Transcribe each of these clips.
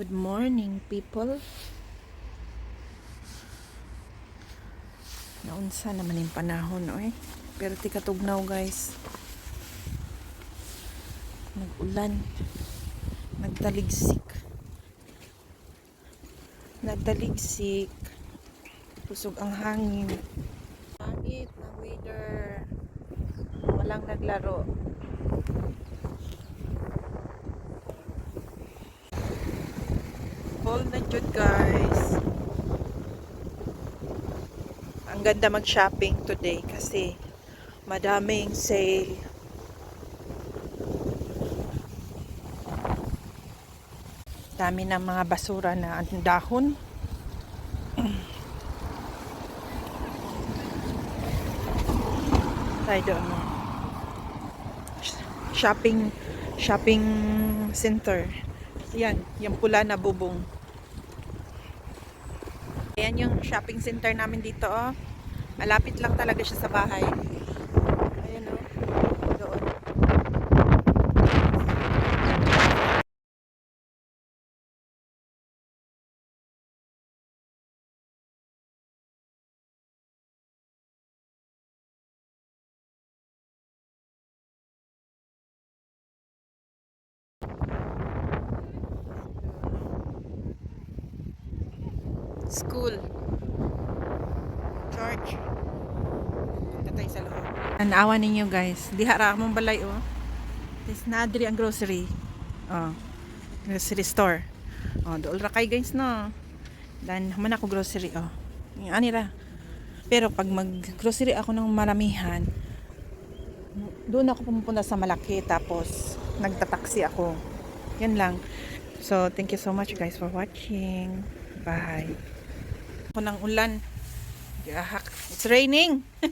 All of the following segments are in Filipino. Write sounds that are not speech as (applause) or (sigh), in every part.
Good morning, people. Naunsa naman yung panahon, oy. Pero ti katugnaw, guys. Nag-ulan. Nagtaligsik. Nagtaligsik. Pusog ang hangin. Pangit na weather. Walang naglaro. Fall na jud guys. Ang ganda mag-shopping today kasi madaming sale. Dami ng mga basura na dahon. Tayo doon. Shopping shopping center. Yan, yung pula na bubong. Ayan yung shopping center namin dito, oh. Malapit lang talaga siya sa bahay. Ayan, oh. Doon. School. Church. Punta tayo sa loob. Anawa ninyo guys. Dihara mong balay oh. This nadri ang grocery. Oh. Grocery store. Oh, dool ra kay guys no. Dan man ako grocery oh. Yung anira. Pero pag mag-grocery ako ng maramihan, doon ako pumupunta sa malaki tapos nagtataksi ako. Yan lang. So, thank you so much guys for watching. Bye. Ako ng ulan. Yahak. It's raining. (laughs)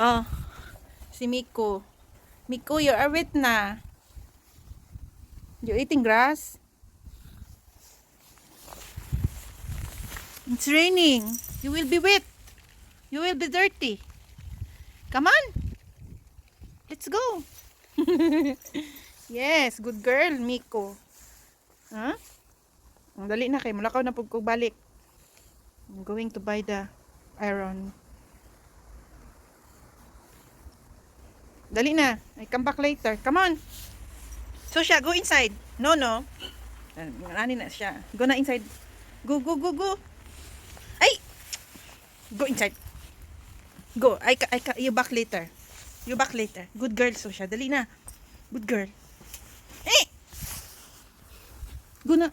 oh, si Miko. Miko, you are wet na. You eating grass? It's raining. You will be wet. You will be dirty. Come on. Let's go. (laughs) yes, good girl, Miko. Huh? Ang dali na kay mulakaw na ko balik. I'm going to buy the iron. Dali na. I come back later. Come on. So siya, go inside. No, no. Nani na siya. Go na inside. Go, go, go, go. Ay! Go inside. Go. I, I, you back later. You back later. Good girl, so. Dali na. Good girl. Eh! Go na.